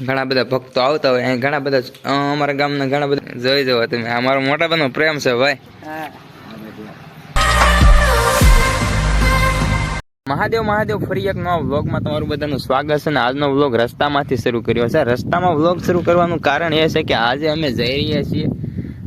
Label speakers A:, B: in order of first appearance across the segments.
A: ઘણા બધા ભક્તો આવતા હોય અહીં ઘણા બધા અમારા ગામના ઘણા બધા જોઈ જવા તમે. અમારો મોટા બનો પ્રેમ છે ભાઈ. મહાદેવ મહાદેવ ફરી એક નવા વ્લોગમાં તમારું બધાનું સ્વાગત છે અને આજનો વ્લોગ રસ્તામાંથી શરૂ કર્યો છે. રસ્તામાં વ્લોગ શરૂ કરવાનું કારણ એ છે કે આજે અમે જઈ રહ્યા છીએ.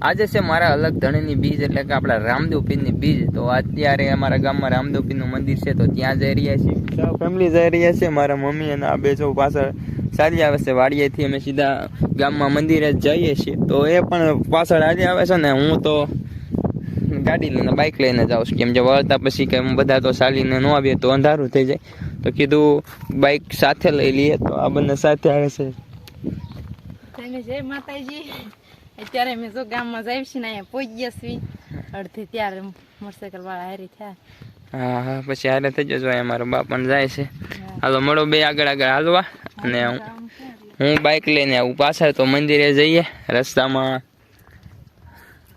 A: આજે છે મારા અલગ ધણીની બીજ એટલે કે આપણા રામદેવ પીરની બીજ. તો અત્યારે અમારા ગામમાં રામદેવ પીરનું મંદિર છે તો ત્યાં જઈ રહ્યા છીએ. ફેમિલી જઈ રહ્યા છે મારા મમ્મી અને આ બે જો પાછળ. ચાલી આવે છે. વાડીએથી અમે સીધા ગામમાં મંદિરે જઈએ છીએ. તો એ પણ પાછળ આજે આવે છે ને હું તો ગાડી લઈને બાઇક લઈને જાઉં છું. કેમ કે વળતા પછી કે બધા તો ચાલીને ન આવીએ તો અંધારું થઈ જાય. તો કીધું બાઇક સાથે લઈ લઈએ. તો આ બંને સાથે આવે છે.
B: જય માતાજી. અત્યારે અમે જો ગામમાં જાય છીએ ને અહીંયા પહોંચી ગયા છીએ. અડધી ત્યારે મોટરસાયકલ વાળા હારી થયા.
A: હા હા પછી હારે થઈ જજો. અહીંયા મારો બાપ પણ જાય છે. હાલો મળો બે આગળ આગળ. હાલવા. અને હું હું બાઇક લઈને આવું. પાછળ તો મંદિરે જઈએ, રસ્તામાં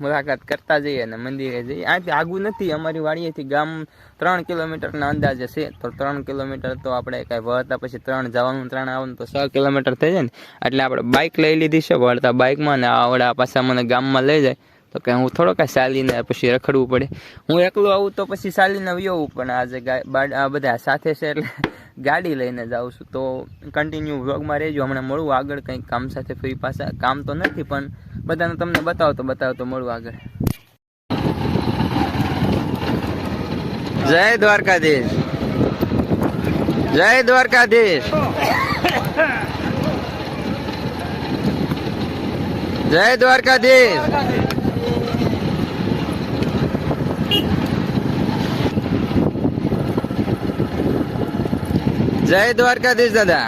A: મુલાકાત કરતા જઈએ અને મંદિરે જઈએ. આથી આગું નથી, અમારી વાડીએથી ગામ ત્રણ કિલોમીટરના અંદાજે છે. તો ત્રણ કિલોમીટર તો આપણે કાંઈ વળતા પછી ત્રણ જવાનું, ત્રણ આવવાનું તો છ કિલોમીટર થઈ જાય ને. એટલે આપણે બાઇક લઈ લીધી છે, વળતા બાઇકમાં ને આવડા પાછા મને ગામમાં લઈ જાય. તો કે હું થોડો કાંઈ ચાલીને પછી રખડવું પડે. હું એકલું આવું તો પછી ચાલીને વ્યવું પણ આજે આ બધા સાથે છે એટલે ગાડી લઈને જાઉં છું. તો કન્ટિન્યુ વ્લોગમાં રહેજો. હમણાં મળું આગળ કંઈક કામ સાથે ફરી પાછા. કામ તો નથી, પણ બધાને તમને બતાવતો બતાવતો મળું આગળ. જય દ્વારકાધીશ. જય દ્વારકાધીશ. જય દ્વારકાધીશ. જય દ્વારકાધીશ દાદા.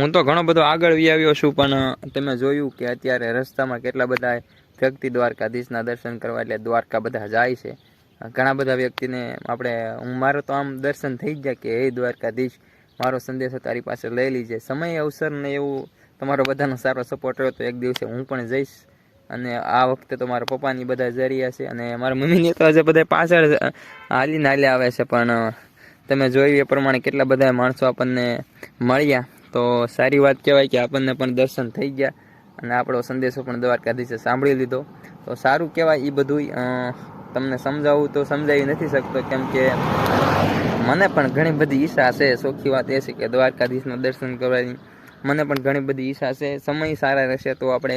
A: હું તો ઘણો બધો આગળ વી આવ્યો છું, પણ તમે જોયું કે અત્યારે રસ્તામાં કેટલા બધા વ્યક્તિ દ્વારકાધીશના દર્શન કરવા, એટલે દ્વારકા બધા જાય છે. ઘણા બધા વ્યક્તિને આપણે, હું મારો તો આમ દર્શન થઈ ગયા કે, હે દ્વારકાધીશ, મારો સંદેશો તારી પાસે લઈ લીજે. સમય, અવસર ને એવું તમારો બધાનો સારો સપોર્ટ રહ્યો તો એક દિવસે હું પણ જઈશ. અને આ વખતે તો મારા પપ્પાની બધા જરિયા છે અને મારા મમ્મીની તો હજે બધા પાછળ હાલીને હાલે આવે છે. પણ તમે જોયું એ પ્રમાણે કેટલા બધા માણસો આપણને મળ્યા. તો સારી વાત કહેવાય કે આપણને પણ દર્શન થઈ ગયા. અને આપણો સંદેશો પણ દ્વારકાધીશે સાંભળી લીધો. તો સારું કહેવાય એ બધું તમને સમજાવવું તો સમજાવી નથી શકતો, કેમ કે મને પણ ઘણી બધી ઈચ્છા છે. સોખી વાત એ છે કે દ્વારકાધીશનું દર્શન કરવાની. મને પણ ઘણી બધી ઈચ્છા છે. સમય સારા રહેશે તો આપણે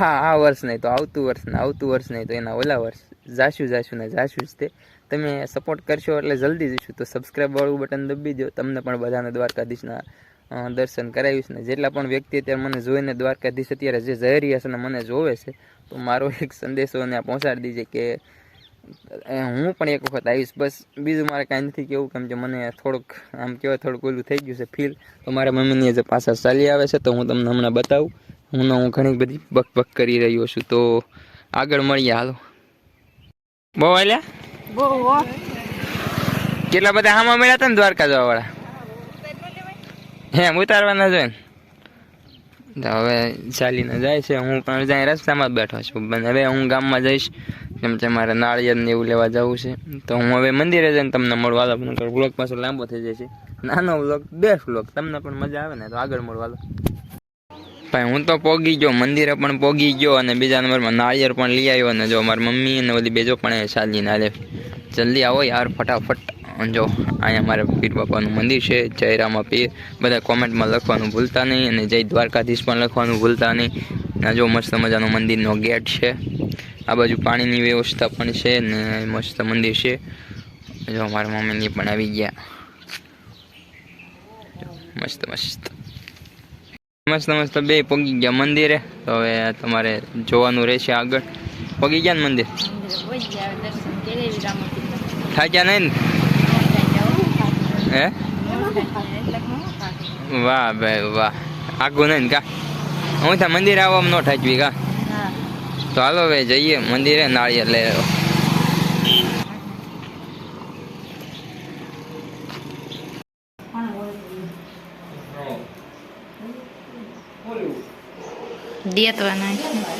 A: હા આ વર્ષ નહીં તો આવતું વર્ષ ને આવતું વર્ષ નહીં તો એના ઓલા વર્ષ જાશું જાશું ને જાશું જ તે. તમે સપોર્ટ કરશો એટલે જલ્દી જઈશું. તો સબસ્ક્રાઈબ વાળું બટન દબી દો તમને પણ બધાને દ્વારકાધીશના દર્શન કરાવીશ ને જેટલા પણ વ્યક્તિ અત્યારે મને જોઈને દ્વારકાધીશ અત્યારે જે જઈ રહ્યા છે ને મને જોવે છે તો મારો એક સંદેશો એને પહોંચાડી દીજે કે હું પણ એક વખત આવીશ. બસ બીજું મારે કાંઈ નથી કેવું કેમ કે મને થોડુંક આમ કહેવાય થોડુંક ઓલું થઈ ગયું છે ફીલ તો મારા મમ્મીની જે પાછા ચાલી આવે છે તો હું તમને હમણાં બતાવું. હું હું ઘણી બધી બક બક કરી રહ્યો છું તો આગળ મળીએ હાલો. બહુ આલ્યા?
B: બહુ
A: કેટલા બધા હામાં મળ્યા હતા ને દ્વારકા જવા હે ઉતારવાના જોઈએ ને? તો હવે ચાલીને જાય છે. હું પણ જાય રસ્તામાં જ બેઠો છું. હવે હું ગામમાં જઈશ. કેમ કે મારે નાળિયેર ને એવું લેવા જવું છે. તો હું હવે મંદિરે જઈને તમને મળવા પણ વ્લોગ પાછો લાંબો થઈ જશે નાનો વ્લોગ બેસ્ટ વ્લોગ તમને પણ મજા આવે ને તો આગળ મળવા ભાઈ, હું તો પોગી ગયો. મંદિરે પણ પોગી ગયો અને બીજા નંબરમાં નાળિયેર પણ લઈ આવ્યો અને જો મારી મમ્મી અને બધી બેજો પણ ચાલીને હાલે. જલ્દી આવો યાર, ફટાફટ. જો અહીંયા મારે પીર બાપાનું મંદિર છે જય રામા પીર. બધા કોમેન્ટમાં લખવાનું ભૂલતા નહીં અને જય દ્વારકાધીશ પણ લખવાનું ભૂલતા નહીં. આ જો મસ્ત મજાનો મંદિરનો ગેટ છે. આ બાજુ પાણીની વ્યવસ્થા પણ છે ને મસ્ત મંદિર છે. જો મારા મમ્મીની પણ આવી ગયા. મસ્ત મસ્ત. મસ્ત મસ્ત બે પગી ગયા મંદિરે. તો હવે તમારે જોવાનું રહેશે આગળ. પગી ગયા ને મંદિર. થાક્યા નહીં ને? હે? વાહ ભાઈ, વાહ. આગુ નહીં કા? હું ત્યાં મંદિર આવવા ન ઠાચવી કા? તો હાલો ભાઈ, જઈએ. મંદિરે નાળિયેર લઈ રહ્યો
B: Дед вона.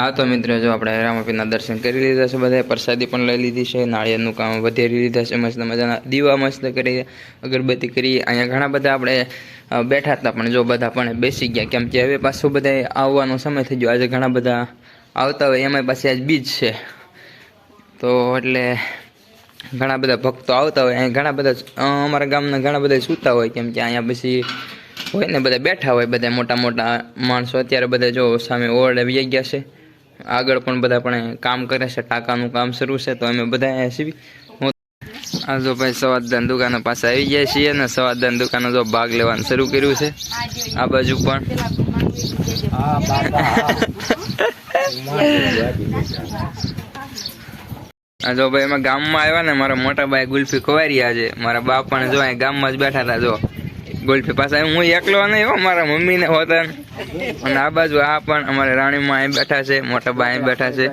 A: હા, તો મિત્રો, જો આપણે રામાપીરના દર્શન કરી લીધા છે બધા પ્રસાદી પણ લઈ લીધી છે, નાળિયેરનું કામ વધેરી લીધા છે, મસ્ત મજાના દીવા મસ્ત કરી અગરબત્તી કરી. અહીંયા ઘણા બધા આપણે બેઠા હતા, પણ જો બધા પણ બેસી ગયા, કેમ કે હવે પાછું બધા આવવાનો સમય થઈ ગયો. આજે ઘણા બધા આવતા હોય એમાં પાસે આજ બીજ છે. તો એટલે ઘણા બધા ભક્તો આવતા હોય અહીં ઘણા બધા અમારા ગામના ઘણા બધા સૂતા હોય, કેમ કે અહીંયા પછી હોય ને, બધા બેઠા હોય, બધા મોટા મોટા માણસો અત્યારે બધા જો સામે ઓરડે વ્યાઈ ગયા છે. આગળ પણ બધા પણ કામ કરે છે, ટાંકાનું કામ શરૂ છે, તો અમે બધા અહીંયા છીએ. આ જો ભાઈ દુકાનો પાસે આવી ગયા છીએ ને સવાદદાન દુકાનો જો ભાગ લેવાનું શરૂ કર્યું છે. આ બાજુ પણ. આ જો ભાઈ એમાં ગામમાં આવ્યા ને, મારા મોટા ભાઈ ગુલ્ફી ખોવારી આજે મારા બાપ પણ જો અહીં ગામમાં જ બેઠા હતા, જો. ગુલ્ફી પાસે હું એકલો નહીં હો મારા મમ્મી ને હોતા અને આ બાજુ આ પણ અમારે રાણીમાં અહીં બેઠા છે મોટા ભાઈ અહીં બેઠા છે.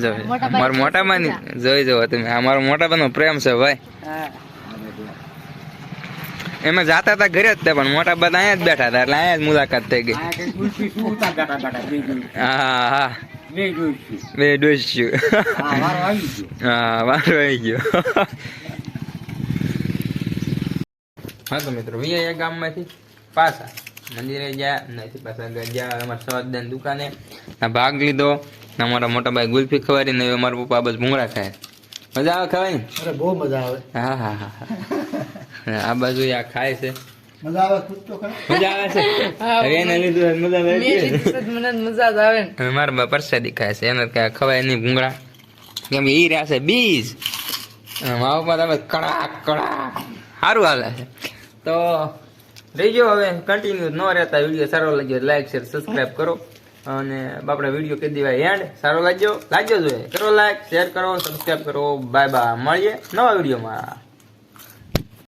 A: જો મારા મોટા ભાઈ જોઈ જવો તમે આ મારો મોટા ભાઈ પ્રેમ છે ભાઈ. એમાં જાતા હતા ઘરે જ તે પણ મોટા બધા અહીંયા જ બેઠા હતા એટલે અહીંયા જ મુલાકાત થઈ ગઈ. હા હા. બે ડોસ્યું હા વારો આવી ગયો. હા તો મિત્રો વીઆઈ ગામમાંથી પાછા. મંદિરે ગયા નથી પાછા ગયા અમારા સવાદાન દુકાને ભાગ લીધો અમારા મોટા ભાઈ ગુલ્ફી ખવારી ને મારા પપ્પા બસ ભૂંગળા ખાય. મજા આવે ખાવાની
C: અરે બહુ મજા આવે.
A: હા હા હા હા. આ બાજુ આ ખાય છે.
C: મજા આવે ખુદ તો
A: મજા આવે છે? હવે એને લીધું મજા આવે
B: મને મજા જ આવે ને.
A: મારા બા પ્રસાદી ખાય છે. એને કાંઈ ખવાય નહીં ભૂંગળા. કેમ કે ઈ રહ્યા છે બીજ. મારા પપ્પા તમે કડાક કડાક. સારું હાલે છે. તો રહીજો હવે કન્ટિન્યુ ન રહેતા વીડિયો સારો લાગ્યો લાઈક શેર સબસ્ક્રાઈબ કરો. અને આપણે વીડિયો કહી દેવાય એન્ડ સારો લાગ્યો? લાગ્યો જોઈએ કરો લાઈક શેર કરો સબસ્ક્રાઈબ કરો. બાય બાય મળીએ નવા વિડીયોમાં.